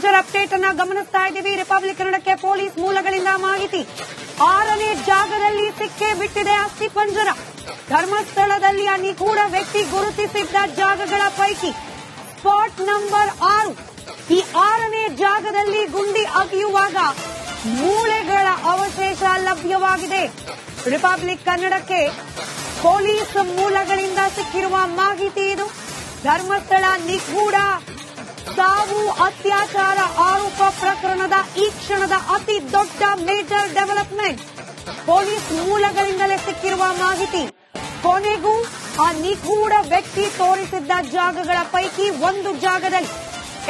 Major update ಅನ್ನ ಗಮನಿಸ್ತಾ ಇದ್ದೀವಿ. ರಿಪಬ್ಲಿಕ್ ಕನ್ನಡಕ್ಕೆ ಪೊಲೀಸ್ ಮೂಲಗಳಿಂದ ಮಾಹಿತಿ. ಆರನೇ ಜಾಗದಲ್ಲಿ ಸಿಕ್ಕೇ ಬಿಟ್ಟಿದೆ ಅಸ್ಥಿ ಪಂಜರ. ಧರ್ಮಸ್ಥಳದಲ್ಲಿ ನಿಗೂಢ ವ್ಯಕ್ತಿ ಗುರುತಿಸಿದ್ದ ಜಾಗಗಳ ಪೈಕಿ ಸ್ಪಾಟ್ ನಂಬರ್ ಆರು. ಈ ಆರನೇ ಜಾಗದಲ್ಲಿ ಗುಂಡಿ ಅಗಿಯುವಾಗ ಮೂಳೆಗಳ ಅವಶೇಷ ಲಭ್ಯವಾಗಿದೆ. ರಿಪಬ್ಲಿಕ್ ಕನ್ನಡಕ್ಕೆ ಪೊಲೀಸ್ ಮೂಲಗಳಿಂದ ಸಿಕ್ಕಿರುವ ಮಾಹಿತಿ ಇದು. ಧರ್ಮಸ್ಥಳ ನಿಗೂಢ ಸಾವು ಅತ್ಯಾಚಾರ ಆರೋಪ ಪ್ರಕರಣದ ಈ ಕ್ಷಣದ ಅತಿ ದೊಡ್ಡ ಮೇಜರ್ ಡೆವಲಪ್ಮೆಂಟ್. ಪೊಲೀಸ್ ಮೂಲಗಳಿಂದಲೇ ಸಿಕ್ಕಿರುವ ಮಾಹಿತಿ. ಕೊನೆಗೂ ಆ ನಿಗೂಢ ವ್ಯಕ್ತಿ ತೋರಿಸಿದ್ದ ಜಾಗಗಳ ಪೈಕಿ ಒಂದು ಜಾಗದಲ್ಲಿ.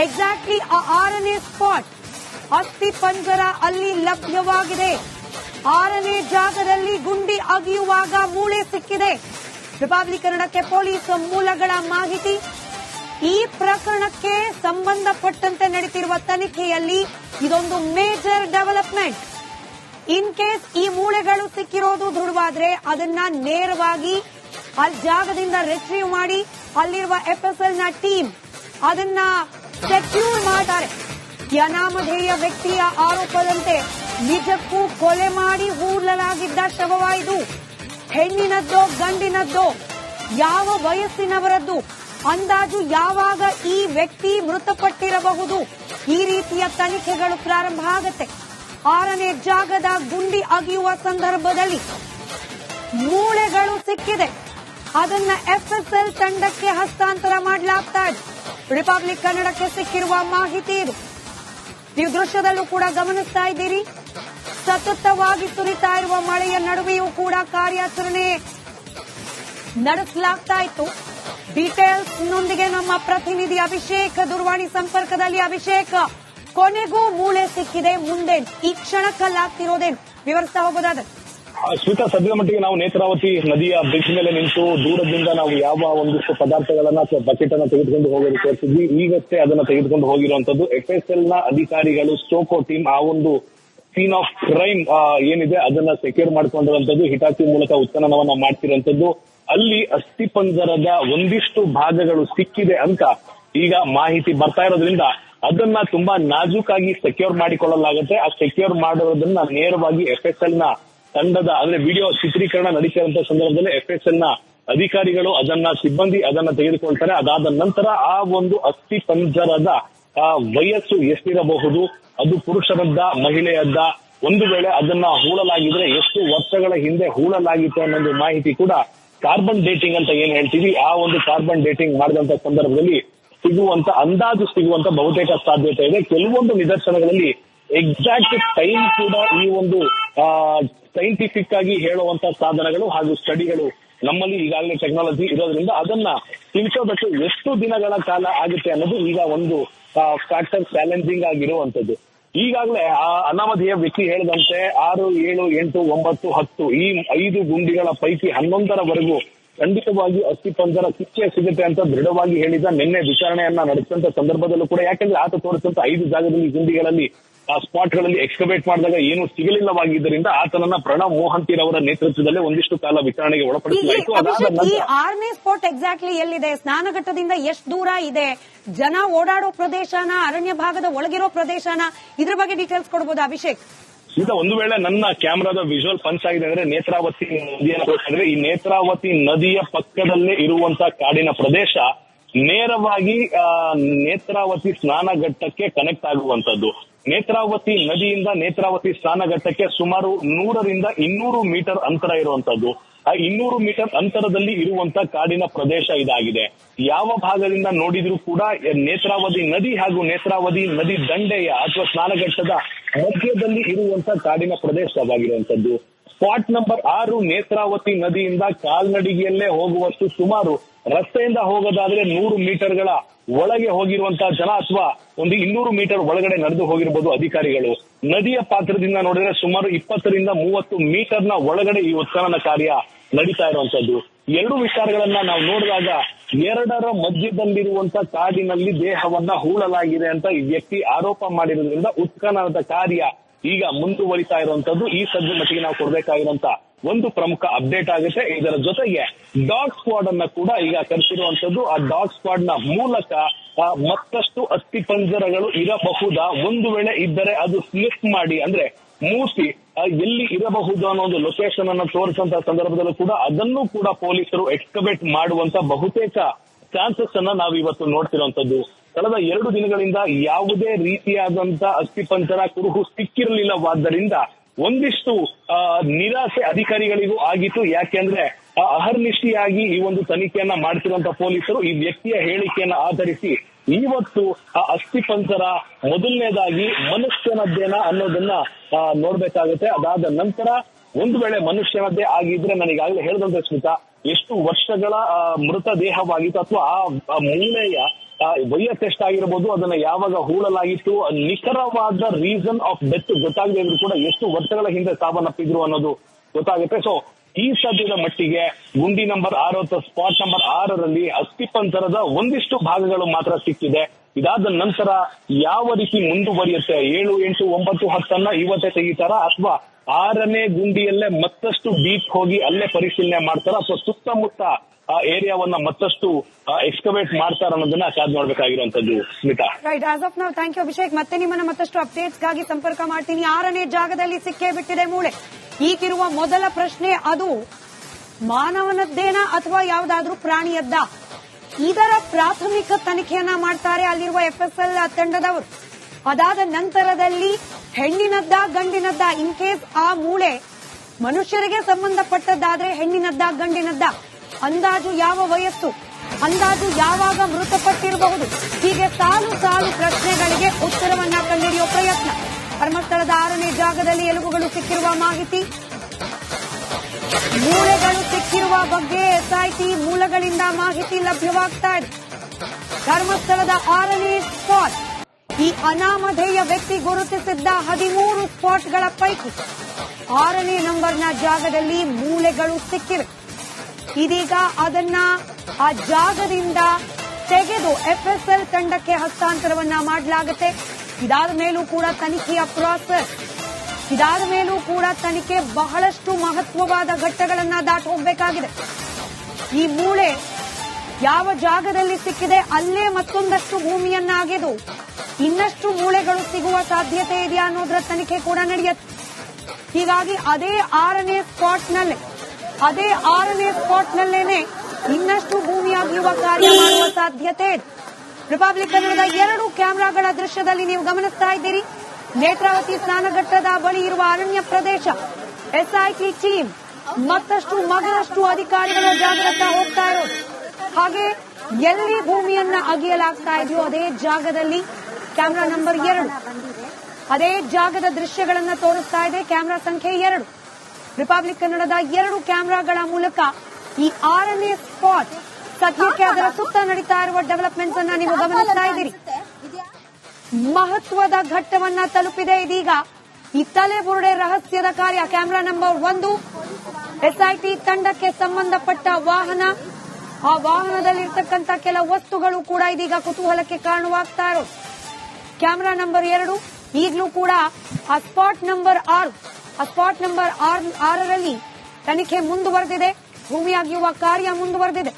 ಎಕ್ಸಾಕ್ಟ್ಲಿ ಆ ಆರನೇ ಸ್ಪಾಟ್ ಅಸ್ಥಿ ಪಂಜರ ಅಲ್ಲಿ ಲಭ್ಯವಾಗಿದೆ. ಆರನೇ ಜಾಗದಲ್ಲಿ ಗುಂಡಿ ಅಗಿಯುವಾಗ ಮೂಳೆ ಸಿಕ್ಕಿದೆ. ರಿಪಬ್ಲಿಕ್ ಕನ್ನಡಕ್ಕೆ ಪೊಲೀಸ್ ಮೂಲಗಳ ಮಾಹಿತಿ. ಈ ಪ್ರಕರಣಕ್ಕೆ ಸಂಬಂಧಪಟ್ಟಂತೆ ನಡೀತಿರುವ ತನಿಖೆಯಲ್ಲಿ ಇದೊಂದು ಮೇಜರ್ ಡೆವಲಪ್ಮೆಂಟ್. ಇನ್ ಕೇಸ್ ಈ ಮೂಳೆಗಳು ಸಿಕ್ಕಿರೋದು ದೃಢವಾದ್ರೆ ಅದನ್ನ ನೇರವಾಗಿ ಅಲ್ಲಿ ಜಾಗದಿಂದ ರೆಟ್ರೀವ್ ಮಾಡಿ ಅಲ್ಲಿರುವ ಎಫ್ಎಸ್ಎಲ್ನ ಟೀಮ್ ಅದನ್ನ ಸೆಕ್ಯೂರ್ ಮಾಡ್ತಾರೆ. ಅನಾಮಧೇಯ ವ್ಯಕ್ತಿಯ ಆರೋಪದಂತೆ ನಿಜಕ್ಕೂ ಕೊಲೆ ಮಾಡಿ ಹೂಡಲಾಗಿದ್ದ ಶವವಾಯಿತು ಹೆಣ್ಣಿನದ್ದೋ ಗಂಡಿನದ್ದೋ ಯಾವ ವಯಸ್ಸಿನವರದ್ದು ಅಂದಾಜು ಯಾವಾಗ ಈ ವ್ಯಕ್ತಿ ಮೃತಪಟ್ಟಿರಬಹುದು? ಈ ರೀತಿಯ ತನಿಖೆಗಳು ಪ್ರಾರಂಭ ಆಗುತ್ತೆ. ಆರನೇ ಜಾಗದ ಗುಂಡಿ ಅಗಿಯುವ ಸಂದರ್ಭದಲ್ಲಿ ಮೂಳೆಗಳು ಸಿಕ್ಕಿದೆ. ಅದನ್ನ ಎಫ್ಎಸ್ಎಲ್ ತಂಡಕ್ಕೆ ಹಸ್ತಾಂತರ ಮಾಡಲಾಗ್ತಾ ಇದೆ. ರಿಪಬ್ಲಿಕ್ ಕನ್ನಡಕ್ಕೆ ಸಿಕ್ಕಿರುವ ಮಾಹಿತಿ ಇದು. ನೀವು ದೃಶ್ಯದಲ್ಲೂ ಕೂಡ ಗಮನಿಸ್ತಾ ಇದ್ದೀರಿ. ಸತತವಾಗಿ ಸುರಿತಾ ಇರುವ ಮಳೆಯ ನಡುವೆಯೂ ಕೂಡ ಕಾರ್ಯಾಚರಣೆ ನಡೆಸಲಾಗ್ತಾ ಇತ್ತು. ಡೀಟೇಲ್ಸ್ ನೊಂದಿಗೆ ನಮ್ಮ ಪ್ರತಿನಿಧಿ ಅಭಿಷೇಕ್ ದೂರವಾಣಿ ಸಂಪರ್ಕದಲ್ಲಿ. ಅಭಿಷೇಕ್, ಕೊನೆಗೂ ಮೂಳೆ ಸಿಕ್ಕಿದೆ, ಮುಂದೆ ಈ ಕ್ಷಣಕ್ಕಲ್ಲಾಗ್ತಿರೋದೇನು? ವಿವರಿಸ್ತಾ ಹೋಗೋದಾದ್ರೆ. ಶ್ವೇತಾ ಸದ್ಯದ ಮಟ್ಟಿಗೆ ನಾವು ನೇತ್ರಾವತಿ ನದಿಯ ಬ್ರಿಡ್ಜ್ ಮೇಲೆ ನಿಂತು ದೂರದಿಂದ ನಾವು ಯಾವ ಒಂದಿಷ್ಟು ಪದಾರ್ಥಗಳನ್ನ ಅಥವಾ ಬಕೆಟ್ ಅನ್ನ ತೆಗೆದುಕೊಂಡು ಹೋಗೋದು ತೋರಿಸಿದ್ವಿ. ಈಗಷ್ಟೇ ಅದನ್ನ ತೆಗೆದುಕೊಂಡು ಹೋಗಿರುವಂತದ್ದು ಎಲ್ನ ಅಧಿಕಾರಿಗಳು ಸ್ಟೋಕೋ ಟೀಮ್ ಆ ಒಂದು ಸೀನ್ ಆಫ್ ಕ್ರೈಮ್ ಏನಿದೆ, ಅದನ್ನ ಸೆಕ್ಯೂರ್ ಮಾಡ್ಕೊಂಡಿರುವಂತದ್ದು ಹಿಟಾಕಿ ಮೂಲಕ ಉತ್ಖನನವನ್ನ ಮಾಡ್ತಿರುವಂತದ್ದು ಅಲ್ಲಿ ಅಸ್ಥಿಪಂಜರದ ಒಂದಿಷ್ಟು ಭಾಗಗಳು ಸಿಕ್ಕಿದೆ ಅಂತ ಈಗ ಮಾಹಿತಿ ಬರ್ತಾ ಇರೋದ್ರಿಂದ ಅದನ್ನ ತುಂಬಾ ನಾಜೂಕಾಗಿ ಸೆಕ್ಯೂರ್ ಮಾಡಿಕೊಳ್ಳಲಾಗುತ್ತೆ. ಆ ಸೆಕ್ಯೂರ್ ಮಾಡೋದನ್ನ ನೇರವಾಗಿ ಎಫ್ ಎಸ್ ಎಲ್ನ ತಂಡದ, ಅಂದ್ರೆ ವಿಡಿಯೋ ಚಿತ್ರೀಕರಣ ನಡೀತಿರುವಂತಹ ಸಂದರ್ಭದಲ್ಲಿ ಎಫ್ ಎಸ್ ಎಲ್ನ ಅಧಿಕಾರಿಗಳು ಅದನ್ನ, ಸಿಬ್ಬಂದಿ ಅದನ್ನ ತೆಗೆದುಕೊಳ್ತಾರೆ. ಅದಾದ ನಂತರ ಆ ಒಂದು ಅಸ್ಥಿ ಪಂಜರದ ವಯಸ್ಸು ಎಷ್ಟಿರಬಹುದು? ಅದು ಪುರುಷರದ್ದ, ಮಹಿಳೆಯದ್ದ? ಒಂದು ವೇಳೆ ಅದನ್ನ ಹೂಳಲಾಗಿದ್ರೆ ಎಷ್ಟು ವರ್ಷಗಳ ಹಿಂದೆ ಹೂಳಲಾಗಿತ್ತು ಅನ್ನೋ ಮಾಹಿತಿ ಕೂಡ ಕಾರ್ಬನ್ ಡೇಟಿಂಗ್ ಅಂತ ಏನ್ ಹೇಳ್ತೀವಿ, ಆ ಒಂದು ಕಾರ್ಬನ್ ಡೇಟಿಂಗ್ ಮಾಡಿದಂತ ಸಂದರ್ಭದಲ್ಲಿ ಸಿಗುವಂತ ಅಂದಾಜು ಸಿಗುವಂತ ಬಹುತೇಕ ಸಾಧ್ಯತೆ ಇದೆ. ಕೆಲವೊಂದು ನಿದರ್ಶನಗಳಲ್ಲಿ ಎಕ್ಸಾಕ್ಟ್ ಟೈಮ್ ಕೂಡ ಈ ಒಂದು ಸೈಂಟಿಫಿಕ್ ಆಗಿ ಹೇಳುವಂತ ಸಾಧನಗಳು ಹಾಗೂ ಸ್ಟಡಿಗಳು ನಮ್ಮಲ್ಲಿ ಈಗಾಗಲೇ ಟೆಕ್ನಾಲಜಿ ಇರೋದ್ರಿಂದ ಅದನ್ನ ತಿಳಿಸೋದಕ್ಕೆ ಎಷ್ಟು ದಿನಗಳ ಕಾಲ ಆಗುತ್ತೆ ಅನ್ನೋದು ಈಗ ಒಂದು ಫ್ಯಾಕ್ಟರ್ ಚಾಲೆಂಜಿಂಗ್ ಆಗಿರುವಂತದ್ದು. ಈಗಾಗಲೇ ಆ ಅನಾಮಧೇಯ ವ್ಯಕ್ತಿ ಹೇಳಿದಂತೆ ಆರು, ಏಳು, ಎಂಟು, ಒಂಬತ್ತು, ಹತ್ತು ಈ ಐದು ಗುಂಡಿಗಳ ಪೈಕಿ ಹನ್ನೊಂದರವರೆಗೂ ಖಂಡಿತವಾಗಿ ಅಸ್ಥಿಪಂಜರ ಪಂಜರ ಕಿಚ್ಚೆ ಸಿಗುತ್ತೆ ಅಂತ ದೃಢವಾಗಿ ಹೇಳಿದ ನಿನ್ನೆ ವಿಚಾರಣೆಯನ್ನ ನಡೆಸಿದಂತ ಸಂದರ್ಭದಲ್ಲೂ ಕೂಡ, ಯಾಕಂದ್ರೆ ಆತ ತೋರಿಸಿದಂತ ಐದು ಜಾಗದಲ್ಲಿ ಗುಂಡಿಗಳಲ್ಲಿ ಆ ಸ್ಪಾಟ್ಗಳಲ್ಲಿ ಎಕ್ಸ್ಕವೇಟ್ ಮಾಡಿದಾಗ ಏನು ಸಿಗಲಿಲ್ಲವಾಗಿದ್ದರಿಂದ ಆತನನ್ನ ಪ್ರಣವ್ ಮೋಹಂತಿರವರ ನೇತೃತ್ವದಲ್ಲಿ ಒಂದಿಷ್ಟು ಕಾಲ ವಿಚಾರಣೆಗೆ ಒಳಪಡಿಸಲಾಯಿತು. ಈ ಆರನೇ ಸ್ಪಾಟ್ ಎಕ್ಸಾಕ್ಟ್ಲಿ ಎಲ್ಲಿದೆ? ಸ್ನಾನಘಟ್ಟದಿಂದ ಎಷ್ಟು ದೂರ ಇದೆ? ಜನ ಓಡಾಡೋ ಪ್ರದೇಶನ ಅರಣ್ಯ ಭಾಗದ ಒಳಗಿರೋ ಪ್ರದೇಶನ ಇದ್ರ ಬಗ್ಗೆ ಡೀಟೇಲ್ಸ್ ಕೊಡಬಹುದು ಅಭಿಷೇಕ್? ಈಗ ಒಂದು ವೇಳೆ ನನ್ನ ಕ್ಯಾಮ್ರಾದ ವಿಜುವಲ್ ಪಂಚ್ ಆಗಿದೆ ಅಂದ್ರೆ ನೇತ್ರಾವತಿ ನದಿಯನ್ನು ತೋರಿಸಿದ್ರೆ ಈ ನೇತ್ರಾವತಿ ನದಿಯ ಪಕ್ಕದಲ್ಲೇ ಇರುವಂತಹ ಕಾಡಿನ ಪ್ರದೇಶ ನೇರವಾಗಿ ನೇತ್ರಾವತಿ ಸ್ನಾನಘಟ್ಟಕ್ಕೆ ಕನೆಕ್ಟ್ ಆಗುವಂತದ್ದು ನೇತ್ರಾವತಿ ನದಿಯಿಂದ ನೇತ್ರಾವತಿ ಸ್ನಾನಘಟ್ಟಕ್ಕೆ ಸುಮಾರು ನೂರರಿಂದ ಇನ್ನೂರು ಮೀಟರ್ ಅಂತರ ಇರುವಂತದ್ದು ಆ ಇನ್ನೂರು ಮೀಟರ್ ಅಂತರದಲ್ಲಿ ಇರುವಂತ ಕಾಡಿನ ಪ್ರದೇಶ ಇದಾಗಿದೆ. ಯಾವ ಭಾಗದಿಂದ ನೋಡಿದ್ರೂ ಕೂಡ ನೇತ್ರಾವತಿ ನದಿ ಹಾಗೂ ನೇತ್ರಾವತಿ ನದಿ ದಂಡೆಯ ಅಥವಾ ಸ್ನಾನಘಟ್ಟದ ಮಧ್ಯದಲ್ಲಿ ಇರುವಂತ ಕಾಡಿನ ಪ್ರದೇಶವಾಗಿರುವಂತದ್ದು ಸ್ಪಾಟ್ ನಂಬರ್ ಆರು ನೇತ್ರಾವತಿ ನದಿಯಿಂದ ಕಾಲ್ನಡಿಗೆಯಲ್ಲೇ ಹೋಗುವಷ್ಟು ಸುಮಾರು ರಸ್ತೆಯಿಂದ ಹೋಗೋದಾದ್ರೆ ನೂರು ಮೀಟರ್ಗಳ ಒಳಗೆ ಹೋಗಿರುವಂತಹ ಜನ ಅಥವಾ ಒಂದು ಇನ್ನೂರು ಮೀಟರ್ ಒಳಗಡೆ ನಡೆದು ಹೋಗಿರ್ಬೋದು ಅಧಿಕಾರಿಗಳು. ನದಿಯ ಪಾತ್ರದಿಂದ ನೋಡಿದ್ರೆ ಸುಮಾರು ಇಪ್ಪತ್ತರಿಂದ ಮೂವತ್ತು ಮೀಟರ್ನ ಒಳಗಡೆ ಈ ಉತ್ಖನನ ಕಾರ್ಯ ನಡೀತಾ ಇರುವಂತದ್ದು. ಎರಡು ವಿಚಾರಗಳನ್ನ ನಾವು ನೋಡಿದಾಗ ಎರಡರ ಮಧ್ಯದಲ್ಲಿರುವಂತ ಕಾಡಿನಲ್ಲಿ ದೇಹವನ್ನ ಹೂಳಲಾಗಿದೆ ಅಂತ ಈ ವ್ಯಕ್ತಿ ಆರೋಪ ಮಾಡಿರೋದ್ರಿಂದ ಉತ್ಖನನದ ಕಾರ್ಯ ಈಗ ಮುಂದುವರಿತಾ ಇರುವಂತದ್ದು. ಈ ಸದ್ದು ಮಟ್ಟಿಗೆ ನಾವು ಕೊಡಬೇಕಾಗಿರುವಂತ ಒಂದು ಪ್ರಮುಖ ಅಪ್ಡೇಟ್ ಆಗುತ್ತೆ. ಇದರ ಜೊತೆಗೆ ಡಾಗ್ ಸ್ಕ್ವಾಡ್ ಅನ್ನ ಕೂಡ ಈಗ ಕರೆಸಿರುವಂತದ್ದು ಆ ಡಾಗ್ ಸ್ಕ್ವಾಡ್ನ ಮೂಲಕ ಮತ್ತಷ್ಟು ಅಸ್ಥಿ ಪಂಜರಗಳು ಇರಬಹುದಾ? ಒಂದು ವೇಳೆ ಇದ್ದರೆ ಅದು ಸ್ಲಿಪ್ ಮಾಡಿ, ಅಂದ್ರೆ ಮೂಸಿ ಎಲ್ಲಿ ಇರಬಹುದು ಅನ್ನೋ ಒಂದು ಲೊಕೇಶನ್ ಅನ್ನು ತೋರಿಸುವಂತ ಸಂದರ್ಭದಲ್ಲೂ ಕೂಡ ಅದನ್ನು ಕೂಡ ಪೊಲೀಸರು ಎಕ್ಸ್ಕಬೇಟ್ ಮಾಡುವಂತ ಬಹುತೇಕ ಚಾನ್ಸಸ್ ಅನ್ನ ನಾವು ಇವತ್ತು ನೋಡ್ತಿರುವಂತದ್ದು ಕಳೆದ ಎರಡು ದಿನಗಳಿಂದ ಯಾವುದೇ ರೀತಿಯಾದಂತ ಅಸ್ಥಿಪಂಜರ ಕುರುಹು ಸಿಕ್ಕಿರಲಿಲ್ಲವಾದ್ದರಿಂದ ಒಂದಿಷ್ಟು ನಿರಾಸೆ ಅಧಿಕಾರಿಗಳಿಗೂ ಆಗಿತ್ತು. ಯಾಕೆಂದ್ರೆ ಅಹರ್ನಿಷ್ಠಿಯಾಗಿ ಈ ಒಂದು ತನಿಖೆಯನ್ನ ಮಾಡ್ತಿರುವಂತ ಪೊಲೀಸರು ಈ ವ್ಯಕ್ತಿಯ ಹೇಳಿಕೆಯನ್ನ ಆಧರಿಸಿ ಇವತ್ತು, ಆ, ಅಸ್ಥಿಪಂಜರ ಮೊದಲನೇದಾಗಿ ಮನುಷ್ಯನದ್ದೇನ ಅನ್ನೋದನ್ನ ನೋಡ್ಬೇಕಾಗುತ್ತೆ. ಅದಾದ ನಂತರ ಒಂದು ವೇಳೆ ಮನುಷ್ಯನದ್ದೇ ಆಗಿದ್ರೆ ನನಗಾಗಲೇ ಹೇಳಿದಂತೆ ಸ್ಮಿತಾ, ಎಷ್ಟು ವರ್ಷಗಳ ಮೃತದೇಹವಾಗಿತ್ತು. ಮೃತ ದೇಹವಾಗಿತ್ತು ಅಥವಾ ಆ ಆ ಮೂಳೆಯ ಆಗಿರ್ಬೋದು, ಅದನ್ನ ಯಾವಾಗ ಹೂಳಲಾಗಿತ್ತು, ನಿಖರವಾದ ರೀಸನ್ ಆಫ್ ಡೆತ್ ಗೊತ್ತಾಗದೆ ಇದ್ರು ಕೂಡ ಎಷ್ಟು ವರ್ಷಗಳ ಹಿಂದೆ ಸಾವನ್ನಪ್ಪಿದ್ರು ಅನ್ನೋದು ಗೊತ್ತಾಗುತ್ತೆ. ಸೊ ಈ ಸದ್ಯದ ಮಟ್ಟಿಗೆ ಗುಂಡಿ ನಂಬರ್ ಆರು ಅಥವಾ ಸ್ಪಾಟ್ ನಂಬರ್ ಆರರಲ್ಲಿ ಅಸ್ಥಿಪಂತರದ ಒಂದಿಷ್ಟು ಭಾಗಗಳು ಮಾತ್ರ ಸಿಕ್ಕಿದೆ. ಇದಾದ ನಂತರ ಯಾವ ರೀತಿ ಮುಂದುವರಿಯುತ್ತೆ? ಏಳು, ಎಂಟು, ಒಂಬತ್ತು, ಹತ್ತನ್ನ ಇವತ್ತೇ ತೆಗಿತಾರ? ಅಥವಾ ಆರನೇ ಗುಂಡಿಯಲ್ಲೇ ಮತ್ತಷ್ಟು ಡೀಪ್ ಹೋಗಿ ಅಲ್ಲೇ ಪರಿಶೀಲನೆ ಮಾಡ್ತಾರ? ಅಥವಾ ಸುತ್ತಮುತ್ತ ಆ ಏರಿಯಾವನ್ನ ಮತ್ತಷ್ಟು ಎಕ್ಸ್ಕವೇಟ್ ಮಾಡ್ತಾರ ಅನ್ನೋದನ್ನ ಕಾದ್ ನೋಡ್ಬೇಕಾಗಿರುವಂತದ್ದು ಸ್ಮಿತಾ. ರೈಟ್ ಆಸ್ ಆಫ್ ನಾವು ಥ್ಯಾಂಕ್ ಯು ಅಭಿಷೇಕ್ ಮತ್ತೆ ನಿಮ್ಮನ್ನ ಮತ್ತಷ್ಟು ಅಪ್ಡೇಟ್ಸ್ಗಾಗಿ ಸಂಪರ್ಕ ಮಾಡ್ತೀನಿ. ಆರನೇ ಜಾಗದಲ್ಲಿ ಸಿಕ್ಕೇ ಬಿಟ್ಟಿದೆ ಮೂಳೆ. ಈಗಿರುವ ಮೊದಲ ಪ್ರಶ್ನೆ ಅದು, ಮಾನವನದ್ದೇನಾ ಅಥವಾ ಯಾವುದಾದ್ರೂ ಪ್ರಾಣಿಯದ್ದ? ಇದರ ಪ್ರಾಥಮಿಕ ತನಿಖೆಯನ್ನ ಮಾಡ್ತಾರೆ ಅಲ್ಲಿರುವ ಎಫ್ಎಸ್ಎಲ್ ತಂಡದವರು. ಅದಾದ ನಂತರದಲ್ಲಿ ಹೆಣ್ಣಿನದ್ದ, ಗಂಡಿನದ್ದ ಇನ್ ಕೇಸ್ ಆ ಮೂಳೆ ಮನುಷ್ಯರಿಗೆ ಸಂಬಂಧಪಟ್ಟದ್ದಾದ್ರೆ ಹೆಣ್ಣಿನದ್ದ, ಗಂಡಿನದ್ದ. ಅಂದಾಜು ಯಾವ ವಯಸ್ಸು? ಅಂದಾಜು ಯಾವಾಗ ಮೃತಪಟ್ಟಿರಬಹುದು? ಹೀಗೆ ಸಾಲು ಸಾಲು ಪ್ರಶ್ನೆಗಳಿಗೆ ಉತ್ತರವನ್ನ ಕಂಡುಹಿಡಿಯುವ ಪ್ರಯತ್ನ. ಧರ್ಮಸ್ಥಳದ ಆರನೇ ಜಾಗದಲ್ಲಿ ಎಲುಗುಗಳು ಸಿಕ್ಕಿರುವ ಮಾಹಿತಿ. ಮೂಳೆಗಳು ಸಿಕ್ಕಿರುವ ಬಗ್ಗೆ ಎಸ್ಐಟಿ ಮೂಲಗಳಿಂದ ಮಾಹಿತಿ ಲಭ್ಯವಾಗ್ತಾ ಇದೆ. ಧರ್ಮಸ್ಥಳದ ಆರನೇ ಸ್ಪಾಟ್. ಈ ಅನಾಮಧೇಯ ವ್ಯಕ್ತಿ ಗುರುತಿಸಿದ್ದ ಹದಿಮೂರು ಸ್ಪಾಟ್ಗಳ ಪೈಕಿ ಆರನೇ ನಂಬರ್ನ ಜಾಗದಲ್ಲಿ ಮೂಳೆಗಳು ಸಿಕ್ಕಿವೆ. ಇದೀಗ ಅದನ್ನ ಆ ಜಾಗದಿಂದ ತೆಗೆದು ಎಫ್ಎಸ್ಎಲ್ ತಂಡಕ್ಕೆ ಹಸ್ತಾಂತರವನ್ನ ಮಾಡಲಾಗುತ್ತೆ. ಇದಾದ ಮೇಲೂ ಕೂಡ ತನಿಖೆಯ ಪ್ರಾಸೆಸ್ ಇದಾದ ಮೇಲೂ ಕೂಡ ತನಿಖೆ ಬಹಳಷ್ಟು ಮಹತ್ವವಾದ ಘಟ್ಟಗಳನ್ನ ದಾಟ ಹೋಗಬೇಕಾಗಿದೆ. ಈ ಮೂಳೆ ಯಾವ ಜಾಗದಲ್ಲಿ ಸಿಕ್ಕಿದೆ ಅಲ್ಲೇ ಮತ್ತೊಂದಷ್ಟು ಭೂಮಿಯನ್ನ ಅಗೆದು ಇನ್ನಷ್ಟು ಮೂಳೆಗಳು ಸಿಗುವ ಸಾಧ್ಯತೆ ಇದೆಯಾ ಅನ್ನೋದ್ರ ತನಿಖೆ ಕೂಡ ನಡೆಯುತ್ತೆ. ಹೀಗಾಗಿ ಅದೇ ಆರನೇ ಸ್ಪಾಟ್ನಲ್ಲೇ ಅದೇ ಆರನೇ ಸ್ಪಾಟ್ನಲ್ಲೇನೆ ಇನ್ನಷ್ಟು ಭೂಮಿಯಾಗಿರುವ ಕಾರ್ಯ ಮಾಡುವ ಸಾಧ್ಯತೆ ರಿಪಬ್ಲಿಕ್ ಕನ್ನಡದ ಎರಡು ಕ್ಯಾಮೆರಾಗಳ ದೃಶ್ಯದಲ್ಲಿ ನೀವು ಗಮನಿಸ್ತಾ ಇದ್ದೀರಿ. ನೇತ್ರಾವತಿ ಸ್ನಾನಘಟ್ಟದ ಬಳಿ ಇರುವ ಅರಣ್ಯ ಪ್ರದೇಶ. ಎಸ್ಐಟಿ ಟೀಮ್ ಮತ್ತಷ್ಟು ಮಗನಷ್ಟು ಅಧಿಕಾರಿಗಳು ಜಾಗೃತ ಹೋಗ್ತಾ ಇರೋದು. ಹಾಗೆ ಎಲ್ಲಿ ಭೂಮಿಯನ್ನ ಅಗಿಯಲಾಗ್ತಾ ಇದೆಯೋ ಅದೇ ಜಾಗದಲ್ಲಿ ಕ್ಯಾಮೆರಾ ನಂಬರ್ ಎರಡು. ಅದೇ ಜಾಗದ ದೃಶ್ಯಗಳನ್ನ ತೋರಿಸ್ತಾ ಇದೆ. ಕ್ಯಾಮೆರಾ ಸಂಖ್ಯೆ ಎರಡು. ರಿಪಬ್ಲಿಕ್ ಕನ್ನಡದ ಎರಡು ಕ್ಯಾಮೆರಾಗಳ ಮೂಲಕ ಈ ಆರನೇ ಸ್ಪಾಟ್ ಸದ್ಯಕ್ಕೆ ಅದರ ಸುತ್ತ ನಡೀತಾ ಇರುವ ಡೆವಲಪ್ಮೆಂಟ್ಸ್ ಅನ್ನ ನೀವು ಗಮನಿಸ್ತಾ ಇದ್ದೀರಿ. ಮಹತ್ವದ ಘಟ್ಟವನ್ನ ತಲುಪಿದೆ ಇದೀಗ. ಈ ತಲೆಬುರುಡೆ ರಹಸ್ಯದ ಕಾರ್ಯ, ಕ್ಯಾಮೆರಾ ನಂಬರ್ ಒಂದು. ಎಸ್ಐಟಿ ತಂಡಕ್ಕೆ ಸಂಬಂಧಪಟ್ಟ ವಾಹನ. ಆ ವಾಹನದಲ್ಲಿರ್ತಕ್ಕಂಥ ಕೆಲ ವಸ್ತುಗಳು ಕೂಡ ಇದೀಗ ಕುತೂಹಲಕ್ಕೆ ಕಾರಣವಾಗ್ತಾ ಇರೋದು. ಕ್ಯಾಮೆರಾ ನಂಬರ್ ಎರಡು. ಈಗಲೂ ಕೂಡ ಆ ಸ್ಪಾಟ್ ನಂಬರ್ ಆರು. ಸ್ಪಾಟ್ ನಂಬರ್ ಆರ್- ಆರರಲ್ಲಿ ತನಿಖೆ ಮುಂದುವರೆದಿದೆ. ಭೂಮಿಯಾಗಿರುವ ಕಾರ್ಯ ಮುಂದುವರೆದಿದೆ.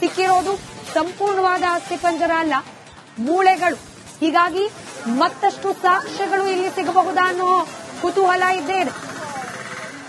ಸಿಕ್ಕಿರೋದು ಸಂಪೂರ್ಣವಾದ ಅಸ್ಥಿಪಂಜರ ಅಲ್ಲ ಮೂಳೆಗಳು. ಹೀಗಾಗಿ ಮತ್ತಷ್ಟು ಸಾಕ್ಷ್ಯಗಳು ಇಲ್ಲಿ ಸಿಗಬಹುದಾ ಅನ್ನೋ ಕುತೂಹಲ ಇದ್ದೇ ಇದೆ.